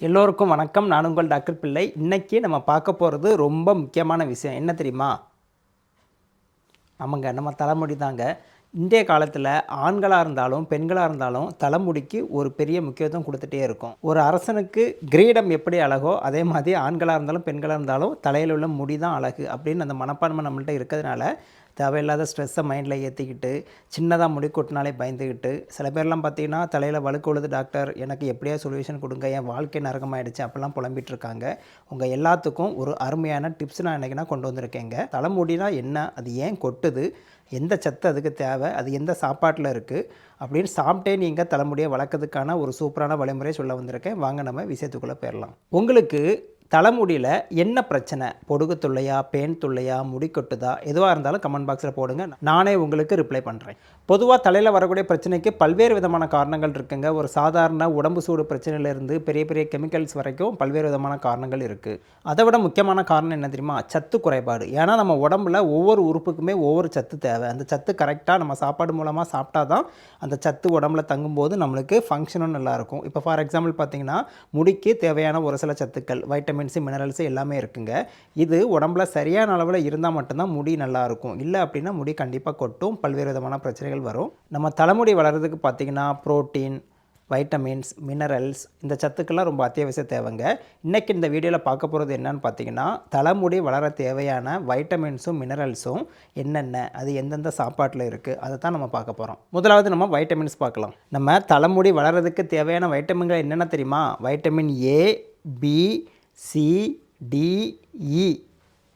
எல்லோருக்கும் வணக்கம். நான் உங்கள் டாக்டர் பிள்ளை. இன்னைக்கு நம்ம பார்க்க போகிறது ரொம்ப முக்கியமான விஷயம். என்ன தெரியுமா? ஆமாங்க நம்ம தலைமுடி தாங்க இன்றைய காலத்தில் ஆண்களாக இருந்தாலும் பெண்களாக இருந்தாலும் தலைமுடிக்கு ஒரு பெரிய முக்கியத்துவம் கொடுத்துட்டே இருக்கும். ஒரு அரசனுக்கு கிரீடம் எப்படி அழகோ அதே மாதிரி ஆண்களாக இருந்தாலும் பெண்களாக இருந்தாலும் தலையில் உள்ள முடி தான் அழகு அப்படின்னு அந்த மனப்பான்மை நம்மள்கிட்ட இருக்கிறதுனால தேவையில்லாத ஸ்ட்ரெஸ்ஸை மைண்டில் ஏற்றிக்கிட்டு சின்னதாக முடி கொட்டினாலே பயந்துக்கிட்டு சில பேர்லாம் பார்த்தீங்கன்னா தலையில் வழுக்கு உழுது டாக்டர் எனக்கு எப்படியா சொல்யூஷன் கொடுங்க என் வாழ்க்கை நரகமாயிடுச்சு அப்படிலாம் புலம்பிட்டு இருக்காங்க. உங்கள் எல்லாத்துக்கும் ஒரு அருமையான டிப்ஸ் நான் இன்றைக்கி கொண்டு வந்திருக்கேங்க. தலைமுடினா என்ன அது ஏன் கொட்டுது எந்த சத்து அதுக்கு தேவை அது எந்த சாப்பாட்டில் இருக்குது அப்படின்னு சாப்பிட்டே நீங்கள் தலைமுடியை வளர்க்கறதுக்கான ஒரு சூப்பரான வழிமுறை சொல்ல வந்திருக்கேன். வாங்க நம்ம விஷயத்துக்குள்ளே போயிடலாம். உங்களுக்கு தலைமுடியில் என்ன பிரச்சனை? பொடுகு தொல்லையா பேன் தொல்லையா முடி கொட்டுதா? எதுவாக இருந்தாலும் கமெண்ட் பாக்ஸில் போடுங்க. நானே உங்களுக்கு ரிப்ளை பண்ணுறேன் பொதுவாக தலையில் வரக்கூடிய பிரச்சனைக்கு பல்வேறு விதமான காரணங்கள் இருக்குங்க. ஒரு சாதாரண உடம்பு சூடு பிரச்சனையிலேருந்து பெரிய பெரிய கெமிக்கல்ஸ் வரைக்கும் பல்வேறு விதமான காரணங்கள் இருக்குது அதை விட முக்கியமான காரணம் என்ன தெரியுமா? சத்து குறைபாடு. ஏன்னா நம்ம உடம்புல ஒவ்வொரு உறுப்புக்குமே ஒவ்வொரு சத்து தேவை. அந்த சத்து கரெக்டாக நம்ம சாப்பாடு மூலமாக சாப்பிட்டா தான் அந்த சத்து உடம்புல தங்கும்போது நம்மளுக்கு ஃபங்க்ஷனும் நல்லாயிருக்கும் இப்போ ஃபார் எக்ஸாம்பிள் பார்த்தீங்கன்னா முடிக்கு தேவையான ஒரு சில சத்துக்கள் வைட்டமின் வைட்டமின்ஸு மினரல்ஸு எல்லாமே இருக்குங்க. இது உடம்புல சரியான அளவில் இருந்தால் மட்டும்தான் முடி நல்லாயிருக்கும் இல்லை அப்படின்னா முடி கண்டிப்பாக கொட்டும். பல்வேறு விதமான பிரச்சனைகள் வரும். நம்ம தலைமுடி வளர்கிறதுக்கு பார்த்தீங்கன்னா புரோட்டீன் வைட்டமின்ஸ் மினரல்ஸ் இந்த சத்துக்கெல்லாம் ரொம்ப அத்தியாவசிய தேவைங்க. இன்றைக்கி இந்த வீடியோவில் பார்க்க போகிறது என்னன்னு பார்த்தீங்கன்னா தலைமுடி வளர தேவையான வைட்டமின்ஸும் மினரல்ஸும் என்னென்ன? அது எந்தெந்த சாப்பாட்டில் இருக்குது அதை தான் நம்ம பார்க்க போகிறோம் முதலாவது நம்ம வைட்டமின்ஸ் பார்க்கலாம். நம்ம தலைமுடி வளர்கிறதுக்கு தேவையான வைட்டமின்கள் என்னென்ன தெரியுமா? Vitamin A B C e.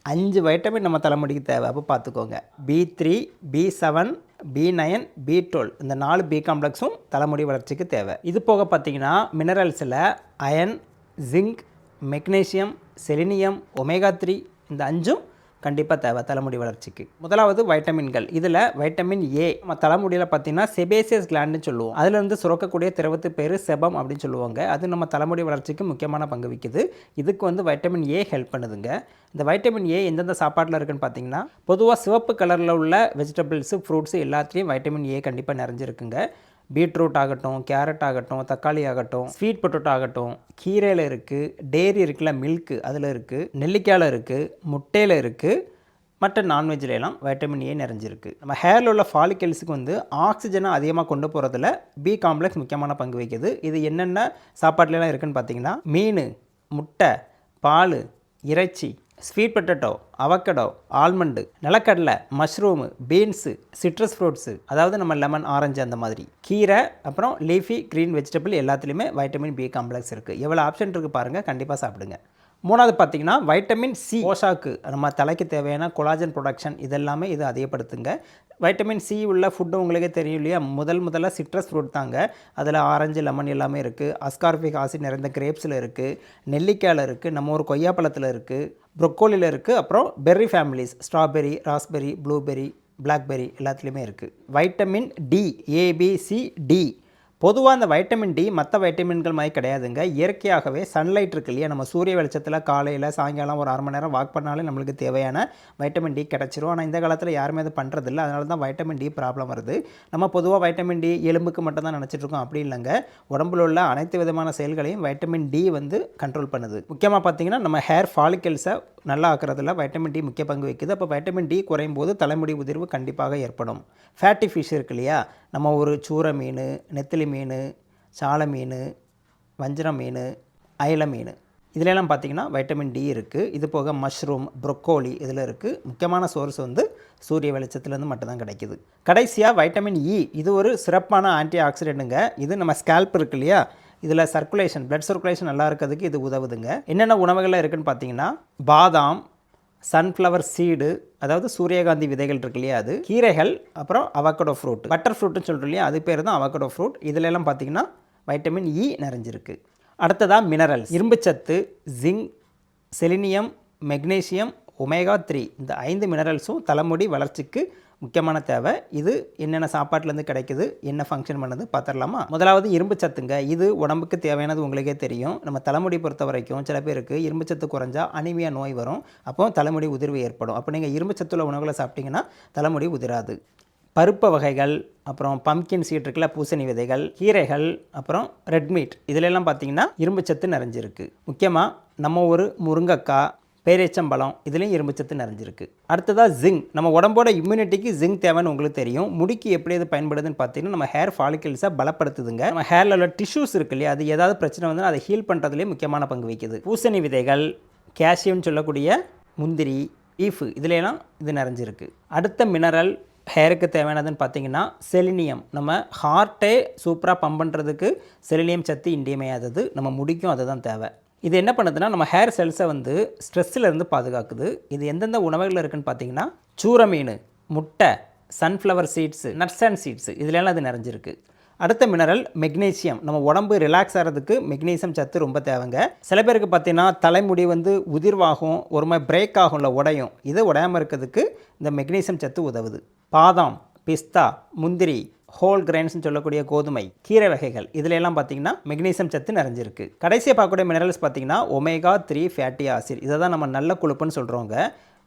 அஞ்சு வைட்டமின் நம்ம தலைமுடிக்கு தேவை. அப்போ பார்த்துக்கோங்க B three B seven B nine B twelve இந்த நாலு பி காம்ப்ளெக்ஸும் தலைமுடி வளர்ச்சிக்கு தேவை. இது போக பார்த்தீங்கன்னா மினரல்ஸில் iron zinc magnesium selenium omega three இந்த அஞ்சும் கண்டிப்பாக தேவை தலைமுடி வளர்ச்சிக்கு. முதலாவது வைட்டமின்கள். இதில் வைட்டமின் ஏ நம்ம தலைமுடியில் பார்த்தீங்கன்னா செபேசியஸ் கிளாண்டுன்னு சொல்லுவோம். அதுலேருந்து சுரக்கக்கூடிய திரவத்து பேர் செபம் அப்படின்னு சொல்லுவாங்க. அது நம்ம தலைமுடி வளர்ச்சிக்கு முக்கியமான பங்கு வகிக்குது. இதுக்கு வந்து வைட்டமின் ஏ ஹெல்ப் பண்ணுதுங்க. இந்த வைட்டமின் ஏ எந்தெந்த சாப்பாட்டில் இருக்குன்னு பார்த்தீங்கன்னா பொதுவாக சிவப்பு கலரில் உள்ள வெஜிடபிள்ஸு ஃப்ரூட்ஸு எல்லாத்துலேயும் வைட்டமின் ஏ கண்டிப்பாக நிறைஞ்சிருக்குங்க. பீட்ரூட் ஆகட்டும் கேரட் ஆகட்டும் தக்காளி ஆகட்டும் ஸ்வீட் பொட்டோட்டோ ஆகட்டும் கீரையில் இருக்குது டேரி இருக்குல்ல மில்க்கு அதில் இருக்குது நெல்லிக்காயில் இருக்குது முட்டையில் இருக்குது மற்ற நான்வெஜ்ல எல்லாம் வைட்டமின் ஏ நிறைஞ்சிருக்கு. நம்ம ஹேரில் உள்ள ஃபாலிக்கல்ஸுக்கு வந்து ஆக்சிஜனை அதிகமாக கொண்டு போகிறதுல பி காம்ப்ளெக்ஸ் முக்கியமான பங்கு வகிக்குது. இது என்னென்ன சாப்பாட்டுலலாம் இருக்குன்னு பார்த்தீங்கன்னா மீன் முட்டை பால் இறைச்சி ஸ்வீட் பொட்டேட்டோ அவக்கடோ ஆல்மண்டு நிலக்கடலை மஷ்ரூமு பீன்ஸு சிட்ரஸ் ஃப்ரூட்ஸு அதாவது நம்ம லெமன் ஆரஞ்சு அந்த மாதிரி. கீரை அப்புறம் லீஃபி க்ரீன் வெஜிடபிள் எல்லாத்துலேயுமே வைட்டமின் பி காம்ப்ளெக்ஸ் இருக்குது எவ்வளோ ஆப்ஷன் இருக்குது பாருங்கள் கண்டிப்பாக சாப்பிடுங்க. மூணாவது பார்த்தீங்கன்னா வைட்டமின் சி போஷாக்கு நம்ம தலைக்கு தேவையான கொலாஜன் ப்ரொடக்ஷன் இதெல்லாமே இது அதிகப்படுத்துங்க. வைட்டமின் சி உள்ள ஃபுட்டு உங்களுக்கே தெரியும் இல்லையா? முதல் முதல்ல சிட்ரஸ் ஃப்ரூட் தாங்க. அதில் ஆரஞ்சு லெமன் எல்லாமே இருக்குது அஸ்கார்பிக் ஆசிட் நிறைந்த கிரேப்ஸில் இருக்குது நெல்லிக்காயில் இருக்குது நம்ம ஒரு கொய்யாப்பழத்தில் இருக்குது ப்ரொக்கோலியில் இருக்குது அப்புறம் berry families strawberry raspberry blueberry blackberry எல்லாத்துலேயுமே இருக்குது வைட்டமின் டி ஏபிசி டி பொதுவாக அந்த வைட்டமின் டி மற்ற வைட்டமின்கள் மாதிரி கிடையாதுங்க. இயற்கையாகவே சன்லைட் இருக்கு இல்லையா? நம்ம சூரிய வெளிச்சத்தில் காலையில் சாயங்காலம் ஒரு அரை மணி நேரம் வாக் பண்ணாலே நம்மளுக்கு தேவையான வைட்டமின் டி கிடச்சிரும். ஆனால் இந்த காலத்தில் யாருமே அது பண்ணுறதில்ல அதனால தான் வைட்டமின் டி ப்ராப்ளம் வருது. நம்ம பொதுவாக வைட்டமின் டி எலும்புக்கு மட்டும் தான் அப்படி இல்லைங்க. உடம்புல உள்ள அனைத்து விதமான செயல்களையும் வைட்டமின் டி வந்து கண்ட்ரோல் பண்ணுது. முக்கியமாக பார்த்தீங்கன்னா நம்ம ஹேர் ஃபாலிக்கல்ஸை நல்லா ஆக்கிறதுல வைட்டமின் டி முக்கிய பங்கு வைக்குது அப்போ வைட்டமின் டி குறையும் போது தலைமுடி உதிர்வு கண்டிப்பாக ஏற்படும். ஃபேட்டி ஃபிஷ் இருக்கு இல்லையா? நம்ம ஒரு சூரை மீன் நெத்திலி மீன் சாலை மீன் வஞ்சர மீன் அயல மீன். இதிலெல்லாம் பார்த்தீங்கன்னா வைட்டமின் டி இருக்குது இது போக மஷ்ரூம் ப்ரொக்கோலி இதில் இருக்குது முக்கியமான சோர்ஸ் வந்து சூரிய வெளிச்சத்துலேருந்து மட்டும்தான் கிடைக்கிது. கடைசியாக வைட்டமின் இ e, இது ஒரு சிறப்பான ஆன்டி ஆக்சிடென்ட்டுங்க இது நம்ம ஸ்கேல்ப் இருக்கு இல்லையா? இதில் சர்க்குலேஷன் பிளட் சர்க்குலேஷன் நல்லா இருக்கிறதுக்கு இது உதவுதுங்க. என்னென்ன உணவுகள்லாம் இருக்குன்னு பார்த்தீங்கன்னா பாதாம் சன்ஃப்ளவர் சீடு அதாவது சூரியகாந்தி விதைகள் இருக்கு இல்லையா அது? கீரைகள் அப்புறம் அவக்கடோ ஃப்ரூட் பட்டர் ஃப்ரூட்னு சொல்கிறோம் இல்லையா அது பேர் தான் அவக்கடோ ஃப்ரூட் இதிலெல்லாம் பார்த்தீங்கன்னா வைட்டமின் இ e நிறைஞ்சிருக்கு. அடுத்ததாக மினரல்ஸ் இரும்புச்சத்து zinc selenium magnesium omega three இந்த ஐந்து மினரல்ஸும் தலைமுடி வளர்ச்சிக்கு முக்கியமான தேவை. இது என்னென்ன சாப்பாட்டிலேருந்து கிடைக்குது என்ன ஃபங்க்ஷன் பண்ணுது பார்த்துடலாமா? முதலாவது இரும்பு சத்துங்க. இது உடம்புக்கு தேவையானது உங்களுக்கே தெரியும். நம்ம தலைமுடி பொறுத்த வரைக்கும் சில பேருக்கு இரும்பு சத்து குறைஞ்சா அனிமியா நோய் வரும். அப்போ தலைமுடி உதிர்வு ஏற்படும். அப்போ நீங்கள் இரும்பு சத்துள்ள உணவுகளை சாப்பிட்டீங்கன்னா தலைமுடி உதிராது. பருப்பு வகைகள் அப்புறம் பம்கின் சீட் இருக்குல்ல பூசணி விதைகள் கீரைகள் அப்புறம் ரெட்மீட் இதிலெல்லாம் பார்த்தீங்கன்னா இரும்புச்சத்து நிறைஞ்சிருக்கு. முக்கியமாக நம்ம ஒரு முருங்கைக்காய் பேரீச்சம்பழம் இதுலேயும் இரும்புச்சத்து நிறைஞ்சிருக்கு. அடுத்ததாக ஜிங்க் நம்ம உடம்போட இம்யூனிட்டிக்கு ஜிங்க் தேவைன்னு உங்களுக்கு தெரியும். முடிக்கு எப்படி அது பயன்படுதுன்னு பார்த்தீங்கன்னா நம்ம ஹேர் ஃபாலிக்கல்ஸை பலப்படுத்துதுங்க. நம்ம ஹேரில் உள்ள டிஷ்யூஸ் இருக்கு இல்லையா அது ஏதாவது பிரச்சனை வந்து அதை ஹீல் பண்ணுறதுலேயே முக்கியமான பங்கு வகிக்குது. பூசணி விதைகள் கேஷியம்னு சொல்லக்கூடிய முந்திரி ஈஃபு இதுலலாம் இது நிறைஞ்சிருக்கு. அடுத்த மினரல் ஹேருக்கு தேவையானதுன்னு பார்த்தீங்கன்னா செலினியம் நம்ம ஹார்ட்டே சூப்பராக பம்ப் பண்ணுறதுக்கு செலினியம் சத்து இன்றியமையாதது. நம்ம முடிக்கும் அதுதான் தேவை. இது என்ன பண்ணுதுன்னா நம்ம ஹேர் செல்ஸை வந்து ஸ்ட்ரெஸ்ஸில் இருந்து பாதுகாக்குது. இது எந்தெந்த உணவுகள் இருக்குன்னு பார்த்தீங்கன்னா சூர மீன் முட்டை sunflower seeds nuts and seeds இதுலலாம் அது நிறைஞ்சிருக்கு. அடுத்த மினரல் மெக்னீசியம் நம்ம உடம்பு ரிலாக்ஸ் ஆகிறதுக்கு மெக்னீசியம் சத்து ரொம்ப தேவைங்க. சில பேருக்கு பார்த்தீங்கன்னா தலைமுடி வந்து உதிர்வாகும் ஒரு மாதிரி பிரேக் ஆகும்ல உடையும். இதை உடையாமல் இருக்கிறதுக்கு இந்த மெக்னீசியம் சத்து உதவுது. பாதாம் பிஸ்தா முந்திரி ஹோல் கிரைன்ஸ்னு சொல்லக்கூடிய கோதுமை கீரை வகைகள் இதுல எல்லாம் பார்த்தீங்கன்னா மெக்னீசியம் சத்து நிறைஞ்சிருக்கு. கடைசியாக பார்க்கக்கூடிய மினரல்ஸ் பார்த்தீங்கன்னா ஒமேகா த்ரீ ஃபேட்டி ஆசிட் இதை தான் நம்ம நல்ல கொழுப்புன்னு சொல்கிறோங்க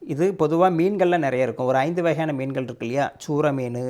இது பொதுவாக மீன்களில் நிறைய இருக்கும். ஒரு ஐந்து வகையான மீன்கள் இருக்கு இல்லையா? சூர மீன்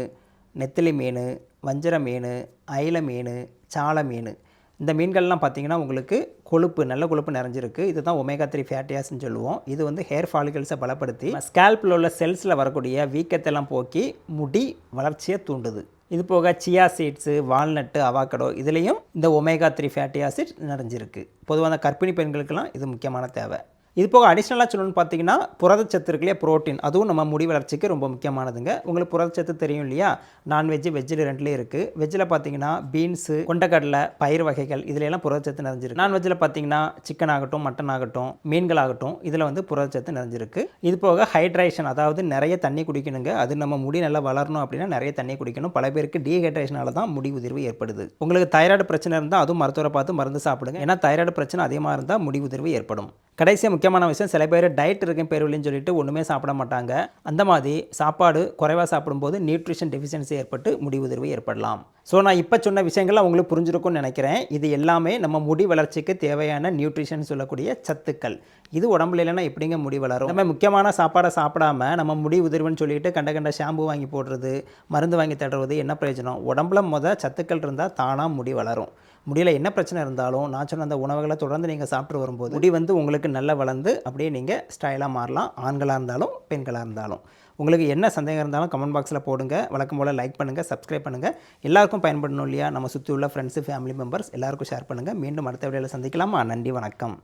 நெத்திலி மீன் வஞ்சர மீன் அயில மீன் சால மீன். இந்த மீன்கள்லாம் பார்த்திங்கன்னா உங்களுக்கு கொழுப்பு நல்ல கொழுப்பு நிறைஞ்சிருக்கு. இது தான் ஒமேகா த்ரீ ஃபேட்டியாஸ்ன்னு சொல்லுவோம். இது வந்து ஹேர் ஃபாலிகல்ஸை பலப்படுத்தி ஸ்கேல்பில் உள்ள செல்ஸில் வரக்கூடிய வீக்கத்தெல்லாம் போக்கி முடி வளர்ச்சியை தூண்டுது. இது போக சியா சீட்ஸு வால்நட்டு அவாக்கடோ இதுலேயும் இந்த ஒமேகா த்ரீ ஃபேட்டி ஆசிட் நிறைஞ்சிருக்கு. பொதுவாக கர்ப்பிணி பெண்களுக்கெல்லாம் இது முக்கியமான தேவை. இது போக அடிஷ்னலாக சொல்லணும்னு பார்த்தீங்கன்னா புரதச்சத்து இருக்கு இல்லையா ப்ரோட்டீன் அதுவும் நம்ம முடி வளர்ச்சிக்கு ரொம்ப முக்கியமானதுங்க. உங்களுக்கு புரதச்சத்து தெரியும் இல்லையா? நான்வெஜ்ஜு வெஜ்ஜில் ரெண்டுலேயும் இருக்குது வெஜ்ஜில் பார்த்தீங்கன்னா பீன்ஸு கொண்டக்கடலை பயிர் வகைகள் இதிலெல்லாம் புரதச்சத்து நிறைஞ்சிருக்கு. நான்வெஜ்ஜில் பார்த்தீங்கன்னா சிக்கன் ஆகட்டும் மட்டன் ஆகட்டும் மீன்கள் ஆகட்டும் இதில் வந்து புரதச்சத்து நிறைஞ்சிருக்கு. இது போக ஹைட்ரேஷன் அதாவது நிறைய தண்ணி குடிக்கணுங்க. அது நம்ம முடி நல்லா வளரணும் அப்படின்னா நிறைய தண்ணி குடிக்கணும். பல பேருக்கு டீஹைட்ரேஷனால தான் முடி உதிர்வு ஏற்படுது. உங்களுக்கு தைராய்டு பிரச்சனை இருந்தால் அதுவும் மருத்துவரை பார்த்து மருந்து சாப்பிடுங்க. ஏன்னா தைராய்டு பிரச்சனை அதிகமாக இருந்தால் முடி உதிர்வு ஏற்படும். கடைசியாக முக்கியமான விஷயம் சில பேர் டயட் இருக்கும் பேருவில்னு சொல்லிட்டு ஒன்றுமே சாப்பிட மாட்டாங்க. அந்த மாதிரி சாப்பாடு குறைவாக சாப்பிடும்போது நியூட்ரிஷன் டெஃபிஷியன்சி ஏற்பட்டு முடிவுதிர்வு ஏற்படலாம். ஸோ நான் இப்போ சொன்ன விஷயங்கள் அவங்களுக்கு புரிஞ்சிருக்கும்னு நினைக்கிறேன். இது எல்லாமே நம்ம முடி வளர்ச்சிக்கு தேவையான நியூட்ரிஷன் சொல்லக்கூடிய சத்துக்கள். இது உடம்புல இல்லைன்னா எப்படிங்க முடி வளரும்? நம்ம முக்கியமான சாப்பாடை சாப்பிடாம நம்ம முடி உதிர்வுன்னு சொல்லிட்டு கண்ட கண்ட ஷாம்பு வாங்கி போடுறது மருந்து வாங்கி தடுறது என்ன பிரயோஜனம்? உடம்புல மொதல் சத்துக்கள் இருந்தால் தானாக முடி வளரும். முடியல என்ன பிரச்சனை இருந்தாலும் நான் சொன்ன அந்த உணவுகளை தொடர்ந்து நீங்கள் சாப்பிட்டு வரும்போது முடி வந்து உங்களுக்கு உங்களுக்கு நல்லா வளர்ந்து அப்படியே நீங்கள் ஸ்டைலாக மாறலாம். ஆண்களாக இருந்தாலும் பெண்களாக இருந்தாலும். உங்களுக்கு என்ன சந்தேகம் இருந்தாலும் கமெண்ட் பாக்ஸில் போடுங்க. வழக்கம் போல் லைக் பண்ணுங்கள் சப்ஸ்கிரைப் பண்ணுங்கள் எல்லாருக்கும் பயன்படணும் இல்லையா? நம்ம சுற்றி உள்ள ஃப்ரெண்ட்ஸு ஃபேமிலி மெம்பர்ஸ் எல்லாருக்கும் ஷேர் பண்ணுங்கள் மீண்டும் அடுத்த வீடியோவில் சந்திக்கலாமா? நன்றி வணக்கம்.